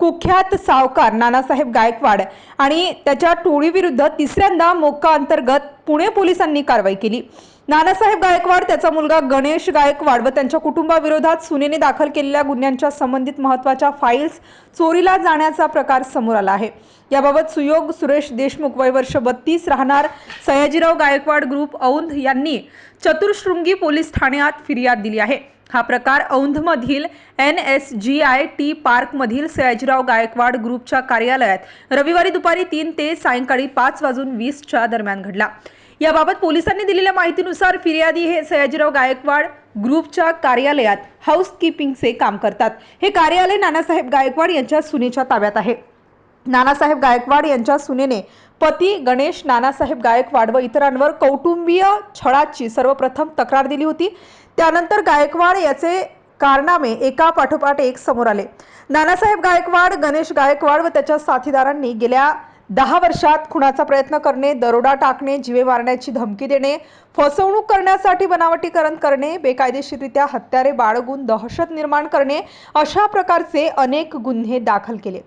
कुख्यात सावकार नानासाहेब गायकवाड आणि त्याच्या टोळीविरुद्ध तिसऱ्यांदा मोक्का अंतर्गत पुणे पोलिसांनी कारवाई केली. नानासाहेब गायकवाड त्याचा मुलगा गणेश गायकवाड व त्यांच्या कुटुंबाविरोधात सुनेने दाखल केलेल्या गुन्ह्यांच्या संबंधित महत्त्वाच्या फाईल्स चोरीला जाण्याचा प्रकार समोर आला आहे. याबाबत सुयोग सुरेश देशमुख वय वर्ष बत्तीस राहणार सयाजीराव गायकवाड ग्रुप औंध यांनी चतुर्शृंगी पोलीस ठाण्यात फिर्याद दिली आहे. हा प्रकार औंधमधील N S G I T पार्कमधील Sayajirao Gaikwad ग्रुपच्या कार्यालयात रविवारी दुपारी तीन ते सायंकाळी पाच वाजून वीसच्या दरम्यान घडला. याबाबत पोलिसांनी दिलेल्या माहितीनुसार फिर्यादी हे सयाजीराव गायकवाड ग्रुपच्या कार्यालयात हाऊसकीपिंगचे काम करतात. हे कार्यालय नानासाहेब गायकवाड यांच्या सुनेच्या ताब्यात आहे. नानासाहेब गायकवाड यांच्या सुनेने पती गणेश नानासाहेब गायकवाड व इतरांवर कौटुंबीय छळाची सर्वप्रथम तक्रार दिली होती. त्यानंतर गायकवाड याचे कारनामे एका पाठोपाठ एक समोर आले. नानासाहेब गायकवाड गणेश गायकवाड व त्याच्या साथीदारांनी गेल्या दहा वर्षात खुणाचा प्रयत्न करणे दरोडा टाकणे जीवे मारण्याची धमकी देणे फसवणूक करण्यासाठी बनावटीकरण करणे बेकायदेशीररित्या हत्यारे बाळगून दहशत निर्माण करणे अशा प्रकारचे अनेक गुन्हे दाखल केले.